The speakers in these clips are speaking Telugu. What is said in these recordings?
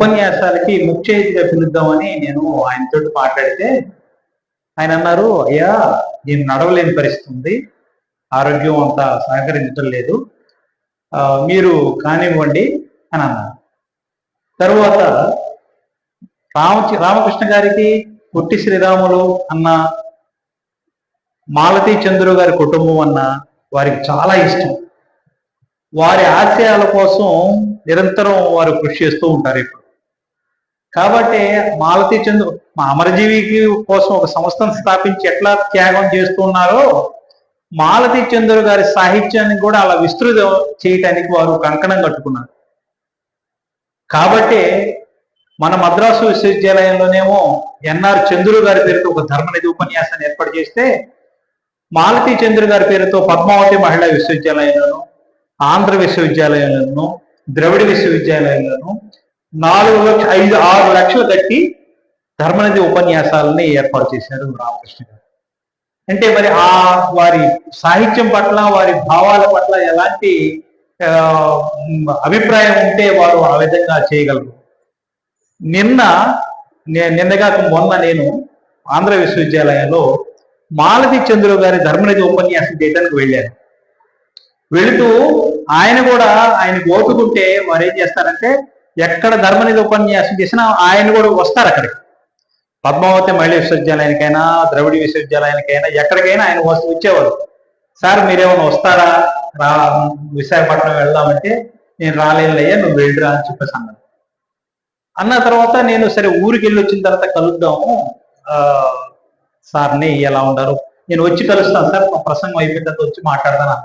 ఉపన్యాసాలకి ముఖ్య పిలుద్దామని నేను ఆయనతో మాట్లాడితే ఆయన అన్నారు అయ్యా నేను నడవలేని పరిస్థితి ఉంది ఆరోగ్యం అంత సహకరించడం లేదు. మీరు కానివ్వండి అని అన్నారు. తరువాత రామ రామకృష్ణ గారికి పొట్టి శ్రీరాములు అన్న మాలతీ చంద్రు గారి కుటుంబం అన్న వారికి చాలా ఇష్టం. వారి ఆశయాల కోసం నిరంతరం వారు కృషి చేస్తూ ఉంటారు ఇప్పుడు. కాబట్టి మాలతి చంద్రు మా అమరజీవికి కోసం ఒక సంస్థను స్థాపించి ఎట్లా త్యాగం చేస్తున్నారో మాలతి చంద్రు గారి సాహిత్యాన్ని కూడా అలా విస్తృతం చేయటానికి వారు కంకణం కట్టుకున్నారు. కాబట్టి మన మద్రాసు విశ్వవిద్యాలయంలోనేమో ఎన్ఆర్ చంద్రుడు గారి పేరుతో ఒక ధర్మనిధి ఉపన్యాసాన్ని ఏర్పాటు చేస్తే మాలతీ చంద్రు గారి పేరుతో పద్మావతి మహిళా విశ్వవిద్యాలయంలోను ఆంధ్ర విశ్వవిద్యాలయంలోను ద్రవిడ విశ్వవిద్యాలయంలోను నాలుగు లక్ష ఐదు ఆరు లక్షలు కట్టి ధర్మనిధి ఉపన్యాసాలని ఏర్పాటు చేశారు రామకృష్ణ గారు. అంటే మరి ఆ వారి సాహిత్యం పట్ల వారి భావాల పట్ల ఎలాంటి అభిప్రాయం ఉంటే వారు ఆ విధంగా చేయగలరు? నిన్న నిన్నగా మొన్న నేను ఆంధ్ర విశ్వవిద్యాలయంలో మాలతి చంద్రు గారి ధర్మనిధి ఉపన్యాసం చేయడానికి వెళ్ళాను. వెళుతూ ఆయన కూడా ఆయనకు ఓపుకుంటే వారు ఏం చేస్తారంటే ఎక్కడ ధర్మనిధి ఉపన్యాసం చేసినా ఆయన కూడా వస్తారు అక్కడికి. పద్మావతి మహిళా విశ్వవిద్యాలయానికైనా ద్రవిడ విశ్వవిద్యాలయానికైనా ఎక్కడికైనా ఆయన వస్తూ వచ్చేవారు. సార్ మీరేమైనా వస్తారా? రా విశాఖపట్నం వెళ్దామంటే నేను రాలేనులయ్యా నువ్వు వెళ్ళిరా అని చెప్పేసి అన్నాను అన్న తర్వాత నేను సరే ఊరికి వెళ్ళి వచ్చిన తర్వాత కలుద్దాము. ఆ, సార్ని ఎలా ఉండారు నేను వచ్చి కలుస్తాను సార్ మా ప్రసంగం అయిపోయిన తర్వాత వచ్చి మాట్లాడతాను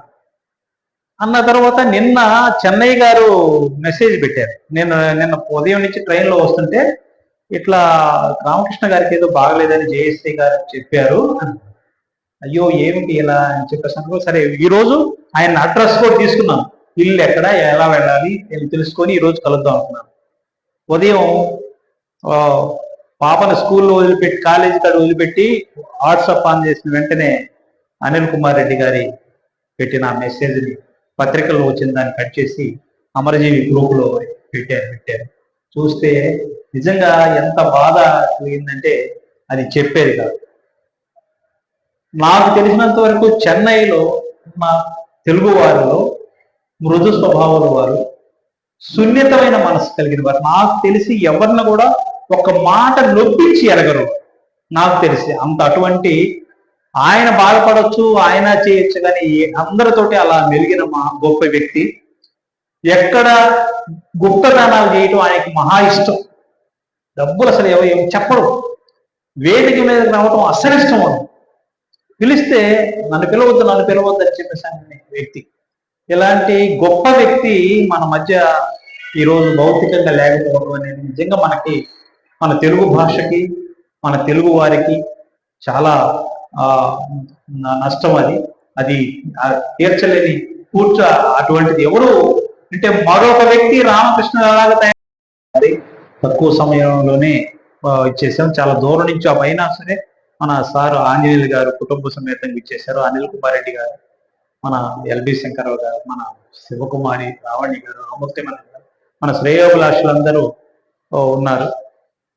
అన్న తర్వాత నిన్న చెన్నై గారు మెసేజ్ పెట్టారు. నేను నిన్న ఉదయం నుంచి ట్రైన్లో లో వస్తుంటే ఇట్లా రామకృష్ణ గారికి ఏదో బాగలేదని జేఎస్సీ గారు చెప్పారు. అయ్యో ఏమిటి ఇలా అని చెప్పేసి అనుకో సరే ఈరోజు ఆయన అడ్రస్ కూడా తీసుకున్నాను ఇల్లు ఎక్కడ ఎలా వెళ్ళాలి నేను తెలుసుకొని ఈరోజు కలుద్దాం అనుకున్నాను ఉదయం పాపను స్కూల్లో వదిలిపెట్టి కాలేజీ కాడ వదిలిపెట్టి వాట్సాప్ ఆన్ చేసిన వెంటనే అనిల్ కుమార్ రెడ్డి గారి పెట్టిన మెసేజ్ని పత్రికల్లో వచ్చిన దాన్ని కట్ చేసి అమరజీవి గ్రూప్లో పెట్టారు పెట్టారు. చూస్తే నిజంగా ఎంత బాధ కలిగిందంటే అది చెప్పేది కాదు. నాకు తెలిసినంత వరకు చెన్నైలో మా తెలుగు వారిలో మృదు స్వభావాల వారు సున్నితమైన మనసు కలిగిన వారు. నాకు తెలిసి ఎవరిని కూడా ఒక మాట నొప్పించి ఎరగరు. నాకు తెలిసి అంత అటువంటి ఆయన బాధపడవచ్చు ఆయన చేయొచ్చు కానీ అందరితోటి అలా మెలిగిన మా గొప్ప వ్యక్తి ఎక్కడ గుప్తదానాలు చేయటం ఆయనకి మహా ఇష్టం. డబ్బులు అసలు ఎవ ఎవ- చెప్పడు. వేదిక మీద రావటం అసలు ఇష్టం అది పిలిస్తే నన్ను పిలవద్దు నన్ను పిలవద్దు అని చెప్పేసి అనే వ్యక్తి. ఇలాంటి గొప్ప వ్యక్తి మన మధ్య ఈరోజు భౌతికంగా లేకపోవడం అనేది నిజంగా మనకి మన తెలుగు భాషకి మన తెలుగు వారికి చాలా నష్టం అది. అది తీర్చలేని కూర్చ అటువంటిది. ఎవరు అంటే మరొక వ్యక్తి రామకృష్ణ లాగా తయారు తక్కువ సమయంలోనే ఇచ్చేసాం చాలా దూరం నుంచి ఆ పైన సరే మన సార్ ఆంజనేయులు గారు కుటుంబ సమేతంగా ఇచ్చేశారు. అనిల్ కుమార్ రెడ్డి గారు మన ఎల్బి శంకరరావు గారు మన శివకుమారి రావణి గారు రామూర్తి మన మన శ్రేయోభిలాషులందరూ అందరూ ఉన్నారు.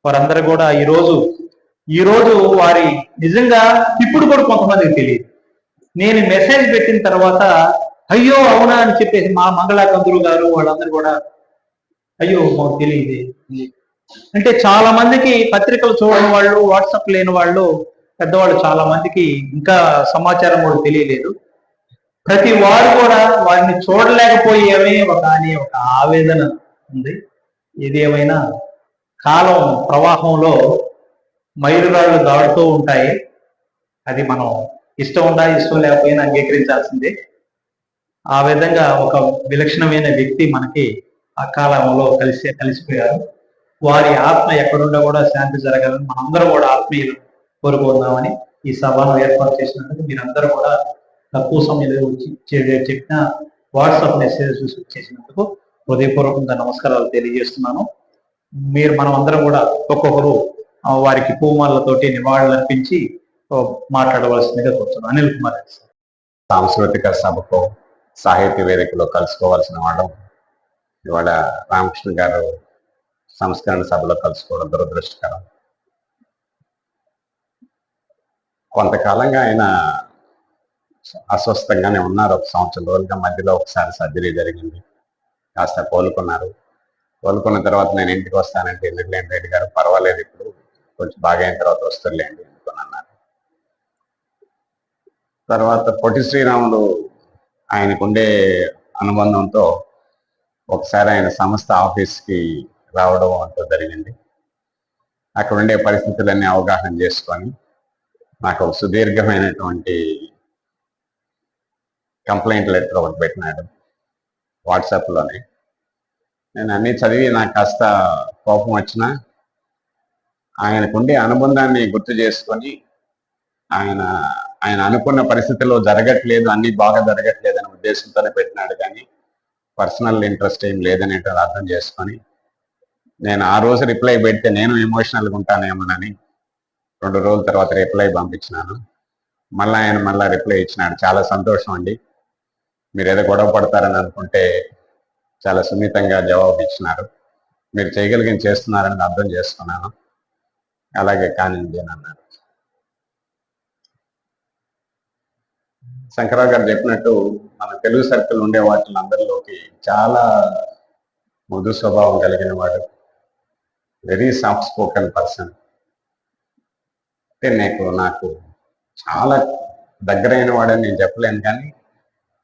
వారందరూ కూడా ఈ రోజు ఈ రోజు వారి నిజంగా ఇప్పుడు కూడా కొంతమందికి తెలియదు. నేను మెసేజ్ పెట్టిన తర్వాత అయ్యో అవునా అని చెప్పేసి మా మంగళాకంతులు గారు వాళ్ళందరూ కూడా అయ్యో మాకు తెలియదు. అంటే చాలా మందికి పత్రికలు చూడని వాళ్ళు వాట్సాప్ లేని వాళ్ళు పెద్దవాళ్ళు చాలా మందికి ఇంకా సమాచారం కూడా తెలియలేదు. ప్రతి వారు కూడా వారిని చూడలేకపోయేమే ఒక అనే ఒక ఆవేదన ఉంది. ఏదేమైనా కాలం ప్రవాహంలో మైలురాళ్ళు దాడుతూ ఉంటాయి. అది మనం ఇష్టం ఉందా ఇష్టం లేకపోయినా అంగీకరించాల్సిందే. ఆ విధంగా ఒక విలక్షణమైన వ్యక్తి మనకి ఆ కాలంలో కలిసి కలిసిపోయారు. వారి ఆత్మ ఎక్కడుండా కూడా శాంతి జరగాలని మనందరం కూడా ఆత్మీయులు కోరుకుందామని ఈ సభను ఏర్పాటు చేసినందుకు మీరందరూ కూడా తక్కువ సమయంలో చెప్పిన వాట్సాప్ మెసేజ్ చేసినందుకు హృదయపూర్వకంగా నమస్కారాలు తెలియజేస్తున్నాను. మీరు మనం అందరం కూడా ఒక్కొక్కరు వారికి పూమాలతోటి నివాళులు అర్పించి మాట్లాడవలసిందిగా కోరుతున్నాను. అనిల్ కుమార్ రెడ్డి సార్. సాంస్కృతిక సభకు సాహిత్య వేదికలో కలుసుకోవాల్సిన వాళ్ళం ఇవాళ రామకృష్ణ గారు సంస్కరణ సభలో కలుసుకోవడం దురదృష్టకరం. కొంతకాలంగా ఆయన అస్వస్థంగానే ఉన్నారు. ఒక సంవత్సరం రోజులుగా మధ్యలో ఒకసారి సర్జరీ జరిగింది. కాస్త కోలుకున్నారు. కోలుకున్న తర్వాత నేను ఇంటికి వస్తానంటే ఎందుకులేండి రెడ్డి గారు పర్వాలేదు ఇప్పుడు కొంచెం బాగా అయిన తర్వాత వస్తారులేండి అనుకుని అన్నారు. తర్వాత పొట్టి శ్రీరాములు ఆయనకుండే అనుబంధంతో ఒకసారి ఆయన సంస్థ ఆఫీస్కి రావడం అంటూ జరిగింది. అక్కడ ఉండే పరిస్థితులన్నీ అవగాహన చేసుకొని నాకు ఒక సుదీర్ఘమైనటువంటి కంప్లైంట్ లెటర్ ఒకటి పెట్టినాడు వాట్సాప్లోనే. నేను అన్ని చదివి నాకు కాస్త కోపం వచ్చినా ఆయనకుండే అనుబంధాన్ని గుర్తు చేసుకొని ఆయన ఆయన అనుకున్న పరిస్థితిలో జరగట్లేదు అన్ని బాగా జరగట్లేదు అనే ఉద్దేశంతోనే పెట్టినాడు కానీ పర్సనల్ ఇంట్రెస్ట్ ఏం లేదనేది అర్థం చేసుకొని నేను ఆ రోజు రిప్లై పెడితే నేను ఎమోషనల్గా ఉంటానేమోనని రెండు రోజుల తర్వాత రిప్లై పంపించినాను. మళ్ళీ ఆయన మళ్ళీ రిప్లై ఇచ్చినాడు. చాలా సంతోషం అండి. మీరు ఏదో గొడవ పడతారని అనుకుంటే చాలా సున్నితంగా జవాబు ఇచ్చినారు. మీరు చేయగలిగిన చేస్తున్నారని అర్థం చేసుకున్నాను. అలాగే కానివ్వండి అని అన్నారు. శంకరరావు గారు చెప్పినట్టు మన తెలుగు సర్కిల్ ఉండే వాటిలందరిలోకి చాలా మృదు స్వభావం కలిగిన వాడు. వెరీ సాఫ్ట్ స్పోకెన్ పర్సన్ అంటే నీకు నాకు చాలా దగ్గరైన వాడని నేను చెప్పలేను కానీ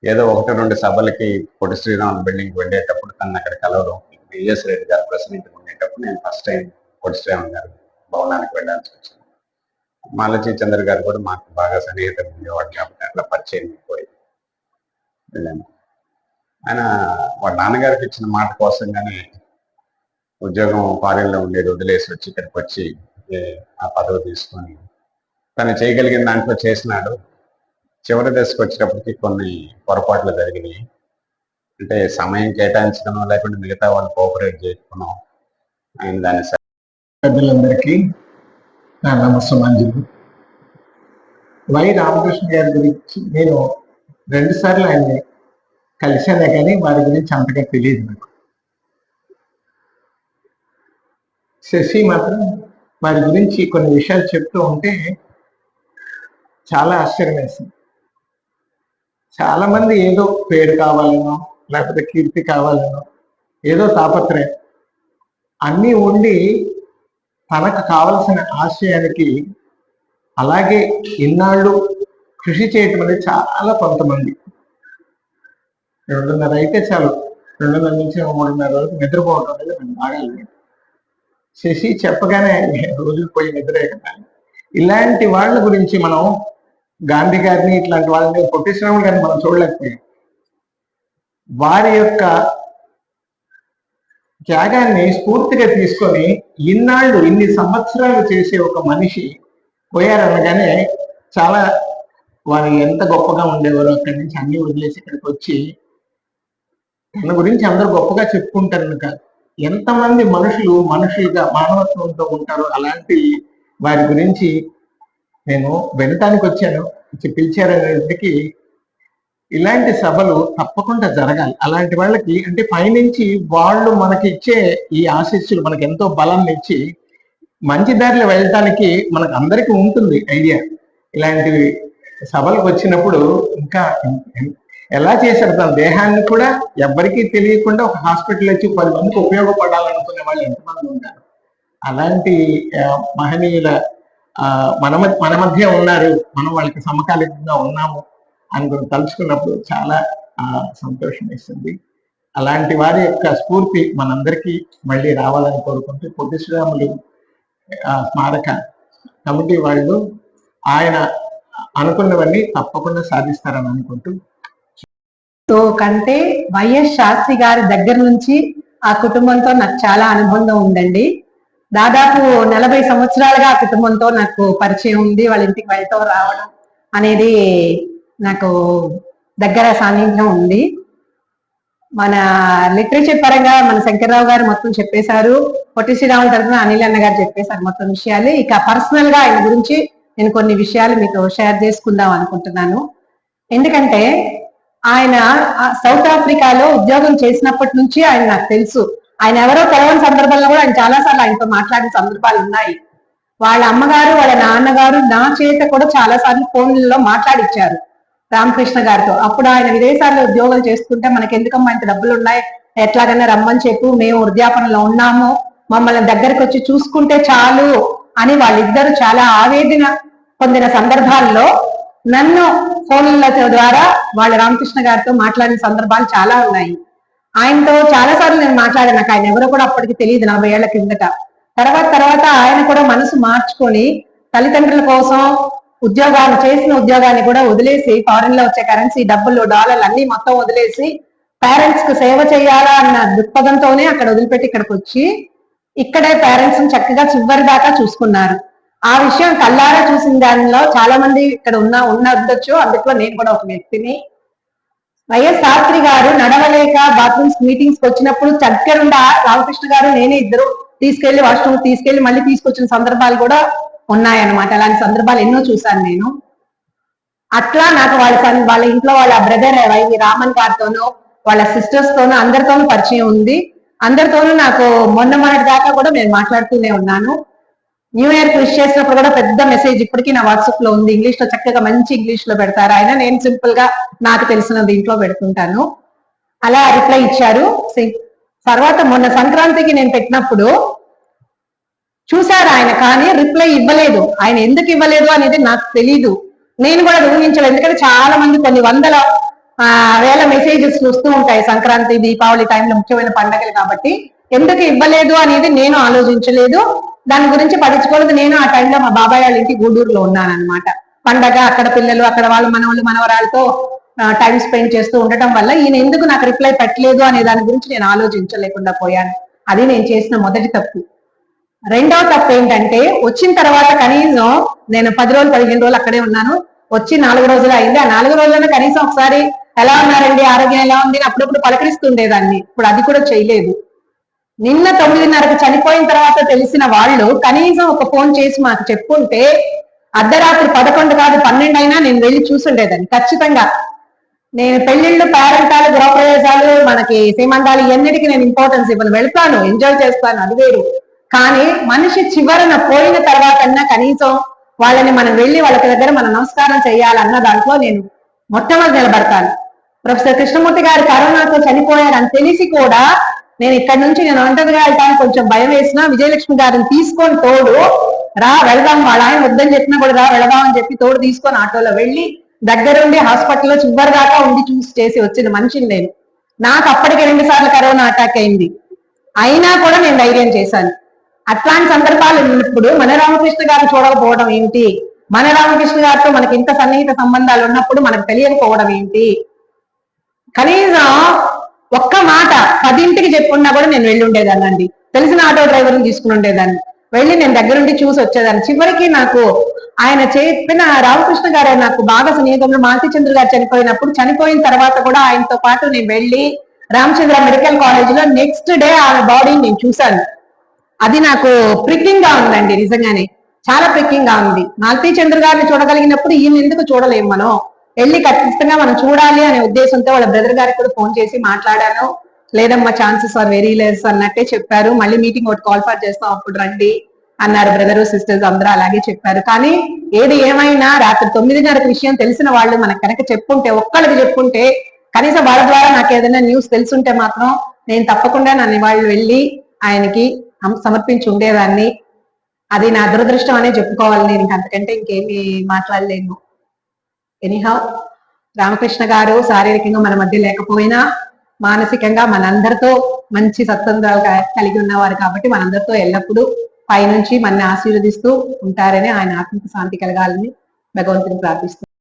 ఏదో ఒకటి రెండు సభలకి పొట్టి శ్రీరామ్ బిల్డింగ్ వెళ్ళేటప్పుడు తను అక్కడ కలవడం విఎస్ రెడ్డి గారు ప్రెసిడెంట్ ఉండేటప్పుడు నేను ఫస్ట్ టైం పొట్టి శ్రీరామ్ గారు భవనానికి వెళ్ళాల్సి వచ్చింది. మాలచి చంద్ర గారు కూడా మాకు బాగా సన్నిహితం ఉండేవాడు కాబట్టి అట్లా పరిచయం పోయి వెళ్ళాను. ఆయన వాళ్ళ నాన్నగారికి ఇచ్చిన మాట కోసంగానే ఉద్యోగం ఫారెన్లో ఉండేది వదిలేసి వచ్చి ఇక్కడికి వచ్చి ఆ పదవి తీసుకొని తను చేయగలిగిన దాంట్లో చేసినాడు. చివరి దశకు వచ్చేటప్పటికి కొన్ని పొరపాట్లు జరిగినాయి. అంటే సమయం కేటాయించడం లేకుంటే మిగతా వాళ్ళు కోఆపరేట్ చేయకపోవడం ఆయన దాన్ని సరి- పెద్దలందరికీ నా నమస్సమాంజలి వై రామకృష్ణ గారి గురించి నేను రెండు సార్లు ఆయన్ని కలిశానే కానీ వారి గురించి అంతగా తెలియదు నాకు. శశి మాత్రం వారి గురించి కొన్ని విషయాలు చెప్తూ ఉంటే చాలా ఆశ్చర్యం వేసింది చాలా మంది ఏదో పేరు కావాలనో లేకపోతే కీర్తి కావాలనో ఏదో తాపత్రయం అన్నీ ఉండి తనకు కావలసిన ఆశయానికి అలాగే ఇన్నాళ్ళు కృషి చేయటం అనేది చాలా కొంతమంది. రెండున్నర అయితే చాలు. రెండున్నర నుంచి మూడున్నర వరకు నిద్రపోవడం అనేది మనకు బాగా అలవాటు. శశి చెప్పగానే రోజులు పోయి నిద్రే కదా. ఇలాంటి వాళ్ళ గురించి మనం గాంధీ గారిని ఇట్లాంటి వాళ్ళని పొట్టిశ్రాములు కానీ మనం చూడలేకపోయాం. వారి యొక్క త్యాగాన్ని స్ఫూర్తిగా తీసుకొని ఇన్నాళ్ళు ఇన్ని సంవత్సరాలు చేసే ఒక మనిషి పోయారనగానే చాలా వారు ఎంత గొప్పగా ఉండేవారు అక్కడి నుంచి అన్ని వదిలేసి ఇక్కడికి వచ్చి తన గురించి అందరూ గొప్పగా చెప్పుకుంటారు కాదు ఎంతమంది మనుషులు మనుషులుగా మానవత్వంతో ఉంటారో అలాంటి వారి గురించి నేను వినటానికి వచ్చాను. వచ్చి ఇలాంటి సభలు తప్పకుండా జరగాలి. అలాంటి వాళ్ళకి అంటే పైనుంచి వాళ్ళు మనకి ఇచ్చే ఈ ఆశీస్సులు మనకి ఎంతో బలాన్ని ఇచ్చి మంచి దారిలో వెళ్ళటానికి మనకు అందరికీ ఉంటుంది ఐడియా. ఇలాంటివి సభలకు వచ్చినప్పుడు ఇంకా ఎలా చేశారు? తన దేహాన్ని కూడా ఎవ్వరికీ తెలియకుండా ఒక హాస్పిటల్ వచ్చి పది మందికి ఉపయోగపడాలనుకునే వాళ్ళు ఎంతమంది ఉంటారు అలాంటి మహనీయుల మన మధ్య మన మధ్య ఉన్నారు. మనం వాళ్ళకి సమకాలికంగా ఉన్నాము. అని తలుచుకున్నప్పుడు చాలా ఆ, సంతోషం ఇస్తుంది అలాంటి వారి యొక్క స్ఫూర్తి మనందరికీ మళ్ళీ రావాలని కోరుకుంటూ పొట్టి శ్రీరాములు స్మారక కమిటీ వాళ్ళు ఆయన అనుకున్నవన్నీ తప్పకుండా సాధిస్తారని అనుకుంటూ. సో కంటే వైఎస్ శాస్త్రి గారి దగ్గర నుంచి ఆ కుటుంబంతో నాకు చాలా అనుబంధం ఉందండి. దాదాపు నలభై సంవత్సరాలుగా ఆ కుటుంబంతో నాకు పరిచయం ఉంది. వాళ్ళ ఇంటికి వెళ్తూ రావడం అనేది నాకు దగ్గర సాన్నిధ్యం ఉంది. మన లిటరేచర్ పరంగా మన శంకర్రావు గారు మొత్తం చెప్పేశారు. పొట్టి శ్రీరాములు తరఫున అనిల్ అన్న గారు చెప్పేశారు మొత్తం విషయాలు. ఇక పర్సనల్గా ఆయన గురించి నేను కొన్ని విషయాలు మీతో షేర్ చేసుకుందాం అనుకుంటున్నాను. ఎందుకంటే ఆయన సౌత్ ఆఫ్రికాలో ఉద్యోగం చేసినప్పటి నుంచి ఆయన నాకు తెలుసు. ఆయన ఎవరో తెలవని సందర్భంలో కూడా ఆయన చాలా సార్లు ఆయనతో మాట్లాడిన సందర్భాలు ఉన్నాయి. వాళ్ళ అమ్మగారు వాళ్ళ నాన్నగారు నా చేత కూడా చాలా సార్లు ఫోన్లలో మాట్లాడిచ్చారు. రామకృష్ణ గారితో. అప్పుడు ఆయన విదేశాల్లో ఉద్యోగాలు చేస్తుంటే మనకి ఎందుకమ్మా ఇంత డబ్బులు ఉన్నాయి ఎట్లాగైనా రమ్మని చెప్పు మేము వృద్ధాపనలో ఉన్నాము. మమ్మల్ని దగ్గరకు వచ్చి చూసుకుంటే చాలు అని వాళ్ళిద్దరు చాలా ఆవేదన పొందిన సందర్భాల్లో నన్ను ఫోన్ల ద్వారా వాళ్ళ రామకృష్ణ గారితో మాట్లాడిన సందర్భాలు చాలా ఉన్నాయి. ఆయనతో చాలా సార్లు నేను మాట్లాడాను. నాకు ఆయన ఎవరో కూడా అప్పటికి తెలియదు నలభై ఏళ్ళ కిందట. తర్వాత తర్వాత ఆయన కూడా మనసు మార్చుకొని తల్లిదండ్రుల కోసం ఉద్యోగాలు చేసిన ఉద్యోగాన్ని కూడా వదిలేసి ఫారెన్లో వచ్చే కరెన్సీ డబ్బులు డాలర్లు అన్ని మొత్తం వదిలేసి పేరెంట్స్కు సేవ చేయాలా అన్న దృక్పథంతోనే అక్కడ వదిలిపెట్టి ఇక్కడికి వచ్చి ఇక్కడే పేరెంట్స్ని చక్కగా చివరి దాకా చూసుకున్నారు. ఆ విషయం కల్లారా చూసిన దానిలో చాలా మంది ఇక్కడ ఉన్న ఉండొచ్చు. అందులో నేను కూడా ఒక వ్యక్తిని. వైఎస్ శాస్త్రి గారు నడవలేక బాత్రూమ్స్ మీటింగ్స్కి వచ్చినప్పుడు దగ్గరుండా రామకృష్ణ గారు నేనే ఇద్దరు తీసుకెళ్ళి వాష్రూమ్ తీసుకెళ్ళి మళ్ళీ తీసుకొచ్చిన సందర్భాలు కూడా ఉన్నాయన్నమాట. అలాంటి సందర్భాలు ఎన్నో చూశాను నేను. అట్లా నాకు వాళ్ళ సన్- వాళ్ళ ఇంట్లో వాళ్ళ బ్రదర్ వైవి రామన్ గారితోనూ వాళ్ళ సిస్టర్స్ తోనూ అందరితోనూ పరిచయం ఉంది. అందరితోనూ నాకు మొన్న మొన్నటి దాకా కూడా నేను మాట్లాడుతూనే ఉన్నాను. న్యూ ఇయర్ విష్ చేసినప్పుడు కూడా పెద్ద మెసేజ్ ఇప్పటికీ నా వాట్సాప్లో ఉంది. ఇంగ్లీష్లో చక్కగా మంచి ఇంగ్లీష్లో పెడతారు. ఆయన నేను సింపుల్గా నాకు తెలిసిన దీంట్లో పెడుతుంటాను. అలా రిప్లై ఇచ్చారు. తర్వాత మొన్న సంక్రాంతికి నేను పెట్టినప్పుడు చూశారు ఆయన కానీ రిప్లై ఇవ్వలేదు. ఆయన ఎందుకు ఇవ్వలేదు అనేది నాకు తెలీదు. నేను కూడా ఊహించలేదు. ఎందుకంటే చాలా మంది కొన్ని వందల వేల మెసేజెస్ వస్తూ ఉంటాయి. సంక్రాంతి దీపావళి టైంలో ముఖ్యమైన పండగలు కాబట్టి. ఎందుకు ఇవ్వలేదు అనేది నేను ఆలోచించలేదు. దాని గురించి పట్టించుకోలేదు. నేను ఆ టైంలో మా బాబాయ్ వాళ్ళ ఇంటి గూడూరులో ఉన్నాను అనమాట పండగ అక్కడ పిల్లలు అక్కడ వాళ్ళు మనవాళ్ళు మనవరాలతో టైం స్పెండ్ చేస్తూ ఉండటం వల్ల ఈయన ఎందుకు నాకు రిప్లై పెట్టలేదు అనే దాని గురించి నేను ఆలోచించలేకుండా పోయాను. అది నేను చేసిన మొదటి తప్పు. రెండవ తప్పు ఏంటంటే వచ్చిన తర్వాత కనీసం నేను పది రోజులు పదిహేను రోజులు అక్కడే ఉన్నాను. వచ్చి నాలుగు రోజులు అయింది. ఆ నాలుగు రోజుల్లో కనీసం ఒకసారి ఎలా ఉన్నారండి? ఆరోగ్యం ఎలా ఉంది? అని అప్పుడప్పుడు పలకరిస్తుండేదాన్ని. ఇప్పుడు అది కూడా చేయలేదు. నిన్న తొమ్మిదిన్నరకు చనిపోయిన తర్వాత తెలిసిన వాళ్ళు కనీసం ఒక ఫోన్ చేసి మాకు చెప్పుంటే అర్ధరాత్రి పదకొండు కాదు పన్నెండు అయినా నేను వెళ్ళి చూసుండేదాన్ని. ఖచ్చితంగా. నేను పెళ్ళిళ్ళు పేరెంటాలు గృహప్రవేశాలు మనకి సీమంతాలు ఇవన్నిటికీ నేను ఇంపార్టెన్స్ ఇవ్వను. వెళ్తాను ఎంజాయ్ చేస్తాను అది వేరు. కానీ మనిషి చివరన పోయిన తర్వాత కనీసం వాళ్ళని మనం వెళ్ళి వాళ్ళ దగ్గర మనం నమస్కారం చేయాలన్న దాంట్లో నేను మొట్టమొదటి నిలబడతాను. ప్రొఫెసర్ కృష్ణమూర్తి గారు కరోనాతో చనిపోయారని తెలిసి కూడా నేను ఇక్కడ నుంచి నేను ఒంటరిగా వెళ్ళడానికి కొంచెం భయం వేసినా విజయలక్ష్మి గారిని తీసుకొని తోడు రా వెళదాం వాళ్ళ ఆయన వద్దని చెప్పినా కూడా రా వెళదాం అని చెప్పి తోడు తీసుకొని ఆటోలో వెళ్ళి దగ్గరుండి హాస్పిటల్లో చివరి దాకా ఉండి చూసి చేసి వచ్చిన మనిషిని నేను. నాకు అప్పటికి రెండు సార్లు కరోనా అటాక్ అయింది. అయినా కూడా నేను ధైర్యం చేశాను. అట్లాంటి సందర్భాలు ఉన్నప్పుడు మన రామకృష్ణ గారు చూడకపోవడం ఏంటి? మన రామకృష్ణ గారితో మనకి ఇంత సన్నిహిత సంబంధాలు ఉన్నప్పుడు మనకు తెలియకపోవడం ఏంటి? కనీసం ఒక్క మాట పదింటికి చెప్పున్నా కూడా నేను వెళ్ళి ఉండేదాన్ని అండి తెలిసిన ఆటో డ్రైవర్ని తీసుకుని ఉండేదాన్ని. వెళ్ళి నేను దగ్గరుండి చూసి వచ్చేదాన్ని. చివరికి నాకు ఆయన చెప్పిన రామకృష్ణ గారు నాకు బాగా సన్నిహితంలో మాలతీచంద్ర గారు చనిపోయినప్పుడు చనిపోయిన తర్వాత కూడా ఆయనతో పాటు నేను వెళ్ళి రామచంద్ర మెడికల్ కాలేజ్లో నెక్స్ట్ డే ఆమె బాడీని నేను చూశాను. అది నాకు ప్రిక్కింగ్గా ఉందండి నిజంగానే. చాలా ప్రిక్కింగ్గా ఉంది. మాలతీ చంద్ర గారిని చూడగలిగినప్పుడు ఈయన ఎందుకు చూడలేము మనం? వెళ్ళి ఖచ్చితంగా మనం చూడాలి అనే ఉద్దేశంతో వాళ్ళ బ్రదర్ గారికి కూడా ఫోన్ చేసి మాట్లాడాను. లేదమ్మా ఛాన్సెస్ ఆర్ వెరీ లెస్ అన్నట్టే చెప్పారు. మళ్ళీ మీటింగ్ ఒకటి కాల్ ఫర్ చేస్తాం అప్పుడు రండి అన్నారు బ్రదర్ సిస్టర్స్ అందరూ అలాగే చెప్పారు. కానీ ఏది ఏమైనా రాత్రి తొమ్మిదిన్నరకు విషయం తెలిసిన వాళ్ళు మనకు కనుక చెప్పుంటే ఒక్కళ్ళకి చెప్పుంటే కనీసం వాళ్ళ ద్వారా నాకు ఏదైనా న్యూస్ తెలుసుంటే మాత్రం నేను తప్పకుండా నన్ను వాళ్ళు వెళ్ళి ఆయనకి సమర్పించి ఉండేదాన్ని. అది నా దురదృష్టం అనే చెప్పుకోవాలి నేను అంతకంటే ఇంకేమి మాట్లాడలేను. ఎనీహౌ రామకృష్ణ గారు శారీరకంగా మన మధ్య లేకపోయినా మానసికంగా మనందరితో మంచి సత్సంగాలు కలిగి ఉన్నవారు కాబట్టి మనందరితో ఎల్లప్పుడూ పైనుంచి మన ఆశీర్వదిస్తూ ఉంటారని ఆయన ఆత్మకు శాంతి కలగాలని భగవంతుని ప్రార్థిస్తున్నాను